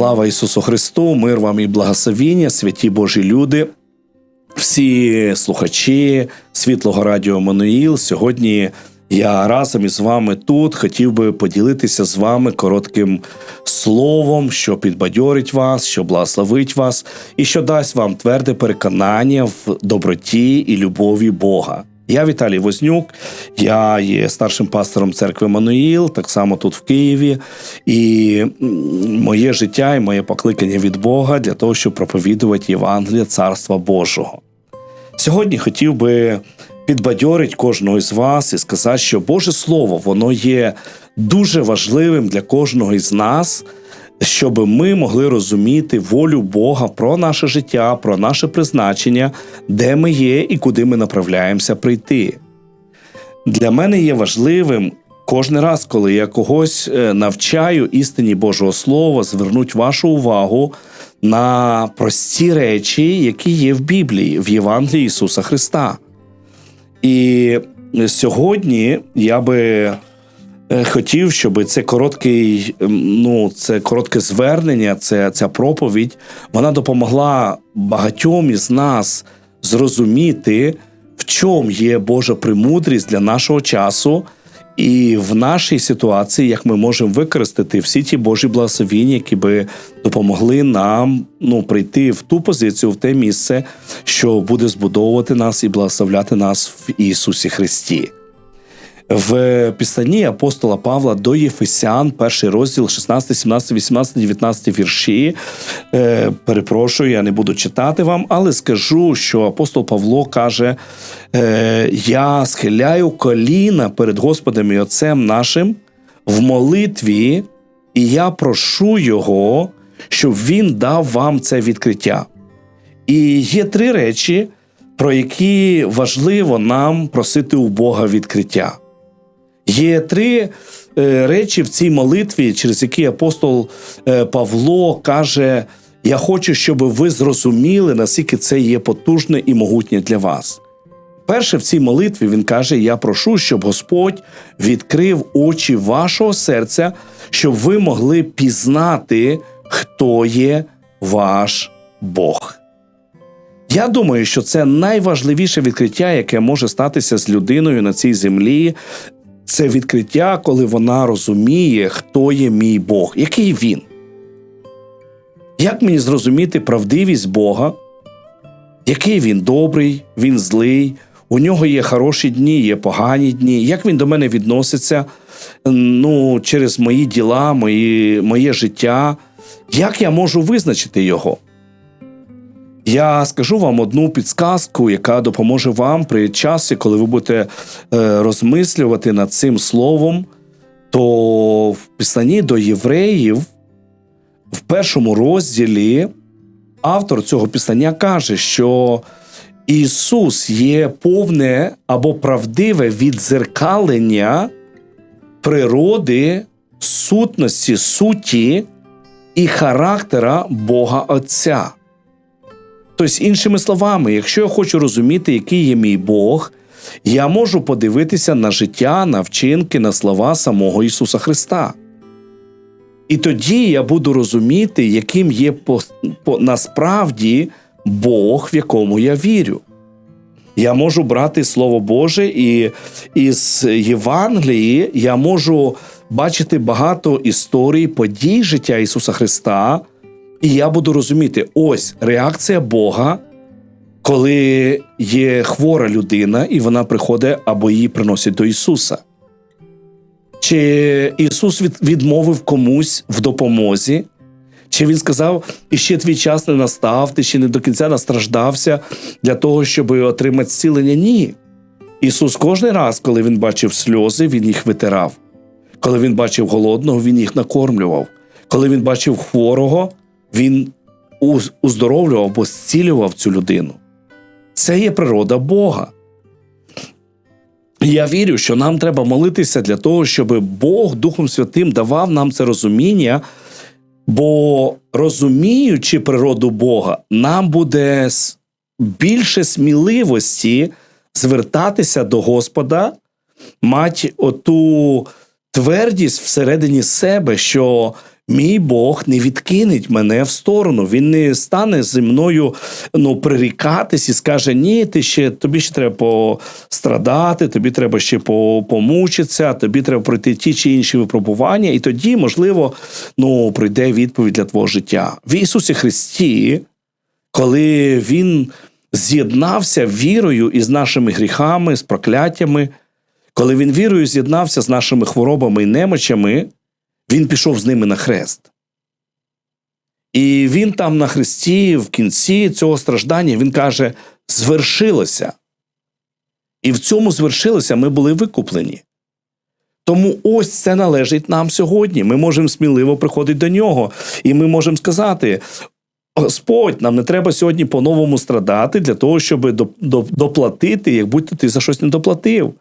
Слава Ісусу Христу, мир вам і благословіння, святі Божі люди, всі слухачі світлого радіо Мануїл. Сьогодні я разом із вами тут хотів би поділитися з вами коротким словом, що підбадьорить вас, що благословить вас, і що дасть вам тверде переконання в доброті і любові Бога. Я Віталій Вознюк, я є старшим пастором церкви Мануїл, так само тут в Києві. І моє життя і моє покликання від Бога для того, щоб проповідувати Євангелія Царства Божого. Сьогодні хотів би підбадьорити кожного з вас і сказати, що Боже Слово воно є дуже важливим для кожного із нас, щоб ми могли розуміти волю Бога про наше життя, про наше призначення, де ми є і куди ми направляємося прийти. Для мене є важливим кожен раз, коли я когось е, навчаю істині Божого Слова, звернуть вашу увагу на прості речі, які є в Біблії, в Євангелії Ісуса Христа. І сьогодні я би хотів, щоб це короткий, ну, це коротке звернення, це, ця проповідь, вона допомогла багатьом із нас зрозуміти, в чому є Божа премудрість для нашого часу. І в нашій ситуації, як ми можемо використати всі ті Божі благословіння, які би допомогли нам ну, прийти в ту позицію, в те місце, що буде збудовувати нас і благословляти нас в Ісусі Христі. В писанні апостола Павла до Єфесян, перший розділ, 16, 17, 18, 19 вірші. Е, перепрошую, я не буду читати вам, але скажу, що апостол Павло каже: е, Я схиляю коліна перед Господом і Отцем нашим в молитві, і я прошу Його, щоб Він дав вам це відкриття. І є три речі, про які важливо нам просити у Бога відкриття. Є три е, речі в цій молитві, через які апостол е, Павло каже: Я хочу, щоб ви зрозуміли, наскільки це є потужне і могутнє для вас. Перше в цій молитві він каже: Я прошу, щоб Господь відкрив очі вашого серця, щоб ви могли пізнати, хто є ваш Бог. Я думаю, що це найважливіше відкриття, яке може статися з людиною на цій землі. Це відкриття, коли вона розуміє, хто є мій Бог, який він. Як мені зрозуміти правдивість Бога, який він добрий, він злий, у нього є хороші дні, є погані дні, як він до мене відноситься? Ну, через мої діла, мої, моє життя, як я можу визначити його? Я скажу вам одну підсказку, яка допоможе вам при часі, коли ви будете е, розмислювати над цим словом, то в писанні до євреїв в першому розділі автор цього писання каже, що Ісус є повне або правдиве відзеркалення природи, сутності, суті і характера Бога Отця. Тобто, іншими словами, якщо я хочу розуміти, який є мій Бог, я можу подивитися на життя, на вчинки, на слова самого Ісуса Христа. І тоді я буду розуміти, яким є по, по, насправді Бог, в якому я вірю. Я можу брати Слово Боже, і із Євангелії я можу бачити багато історій, подій життя Ісуса Христа. І я буду розуміти, ось реакція Бога, коли є хвора людина, і вона приходить або її приносять до Ісуса. Чи Ісус відмовив комусь в допомозі? Чи Він сказав, і ще твій час не настав, ти ще не до кінця настраждався для того, щоб отримати зцілення? Ні. Ісус кожен раз, коли Він бачив сльози, Він їх витирав. Коли Він бачив голодного, Він їх накормлював. Коли Він бачив хворого, він уздоровлював або зцілював цю людину. Це є природа Бога. Я вірю, що нам треба молитися для того, щоб Бог Духом Святим давав нам це розуміння, бо розуміючи природу Бога, нам буде більше сміливості звертатися до Господа, мати оту твердість всередині себе, що Мій Бог не відкинеть мене в сторону. Він не стане зі мною ну, прирікатись і скаже: Ні, ти ще тобі ще треба пострадати, тобі треба ще помучитися, тобі треба пройти ті чи інші випробування, і тоді, можливо, ну, прийде відповідь для твого життя. В Ісусі Христі, коли Він з'єднався вірою із нашими гріхами, з прокляттями, коли він вірою з'єднався з нашими хворобами і немочами, він пішов з ними на хрест. І він там на хресті, в кінці цього страждання, він каже: звершилося. І в цьому звершилося, ми були викуплені. Тому ось це належить нам сьогодні. Ми можемо сміливо приходити до нього, і ми можемо сказати: Господь, нам не треба сьогодні по-новому страдати для того, щоб доплатити, як будь-то ти за щось не доплатив.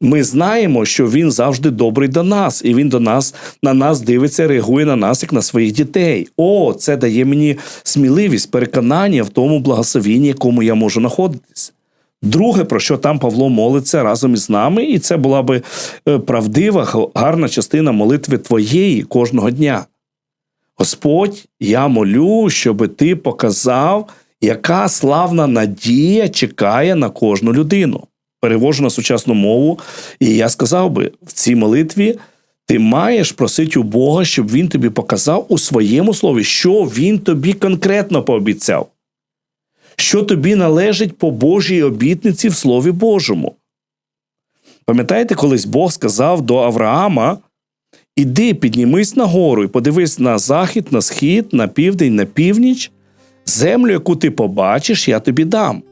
Ми знаємо, що він завжди добрий до нас, і він до нас на нас дивиться, реагує на нас як на своїх дітей. О, це дає мені сміливість, переконання в тому благословенні, якому я можу знаходитись. Друге, про що там Павло молиться разом із нами, і це була би е, правдива, гарна частина молитви твоєї кожного дня. Господь, я молю, щоб ти показав, яка славна надія чекає на кожну людину. Перевожу на сучасну мову, і я сказав би в цій молитві. Ти маєш просити у Бога, щоб він тобі показав у своєму слові, що він тобі конкретно пообіцяв, що тобі належить по Божій обітниці в Слові Божому. Пам'ятаєте, колись Бог сказав до Авраама: Іди, піднімись на гору і подивись на захід, на схід, на південь, на північ, землю, яку ти побачиш, я тобі дам.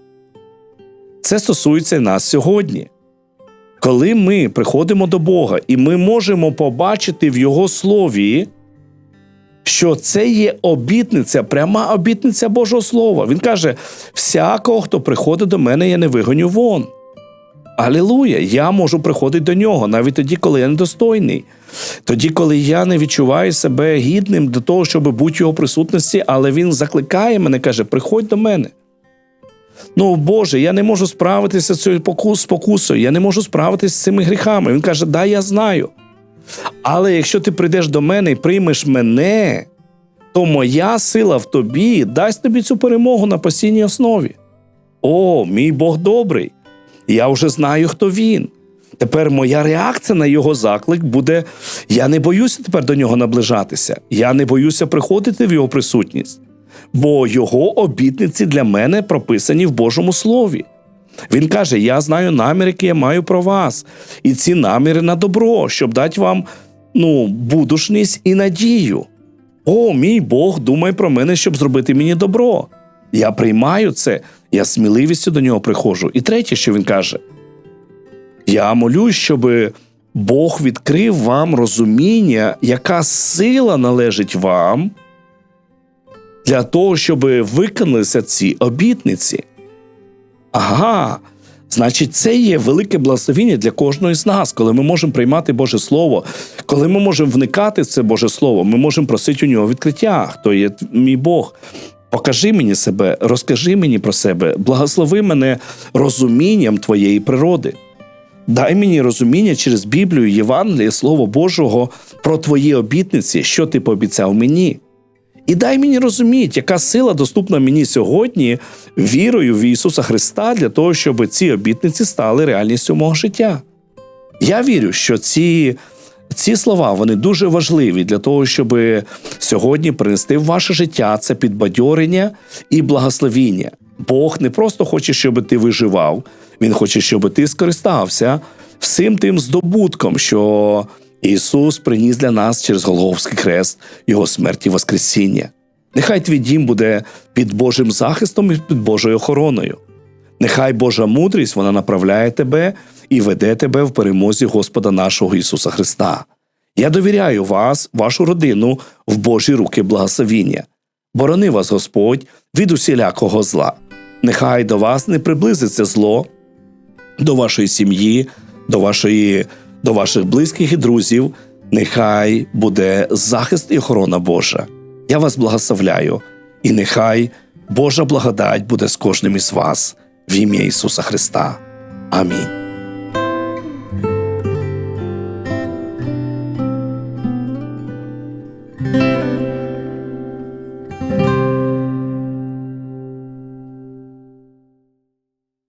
Це стосується нас сьогодні. Коли ми приходимо до Бога і ми можемо побачити в Його слові, що це є обітниця, пряма обітниця Божого Слова. Він каже: всякого, хто приходить до мене, я не вигоню вон. Алілуя! Я можу приходити до нього навіть тоді, коли я недостойний. Тоді, коли я не відчуваю себе гідним до того, щоб бути в його присутності, але він закликає мене, каже: приходь до мене. Ну, Боже, я не можу справитися з цією спокусою, я не можу справитися з цими гріхами. Він каже, да, я знаю. Але якщо ти прийдеш до мене і приймеш мене, то моя сила в тобі дасть тобі цю перемогу на постійній основі. О, мій Бог добрий! Я вже знаю, хто він. Тепер моя реакція на його заклик буде: я не боюся тепер до нього наближатися, я не боюся приходити в його присутність, бо його обітниці для мене прописані в Божому Слові. Він каже: Я знаю наміри, які я маю про вас, і ці наміри на добро, щоб дати вам ну, будушність і надію. О, мій Бог думає про мене, щоб зробити мені добро. Я приймаю це, я сміливістю до нього приходжу. І третє, що він каже: я молюсь, щоб Бог відкрив вам розуміння, яка сила належить вам для того, щоб виконалися ці обітниці. Ага. Значить, це є велике благословіння для кожного з нас, коли ми можемо приймати Боже Слово, коли ми можемо вникати в це Боже Слово, ми можемо просити у нього відкриття, хто є мій Бог. Покажи мені себе, розкажи мені про себе, благослови мене розумінням твоєї природи. Дай мені розуміння через Біблію, Євангеліє, Слово Божого про твої обітниці, що ти пообіцяв мені. І дай мені розуміти, яка сила доступна мені сьогодні вірою в Ісуса Христа для того, щоб ці обітниці стали реальністю мого життя. Я вірю, що ці ці слова вони дуже важливі для того, щоб сьогодні принести в ваше життя це підбадьорення і благословіння. Бог не просто хоче, щоб ти виживав, Він хоче, щоб ти скористався всім тим здобутком, що Ісус приніс для нас через Голговський хрест, Його смерть і Воскресіння. Нехай твій дім буде під Божим захистом і під Божою охороною. Нехай Божа мудрість вона направляє тебе і веде тебе в перемозі Господа нашого Ісуса Христа. Я довіряю вас, вашу родину, в Божі руки благословіння. Борони вас Господь від усілякого зла. Нехай до вас не приблизиться зло, до вашої сім'ї, до вашої, до ваших близьких і друзів. Нехай буде захист і охорона Божа. Я вас благословляю, і нехай Божа благодать буде з кожним із вас в ім'я Ісуса Христа. Амінь.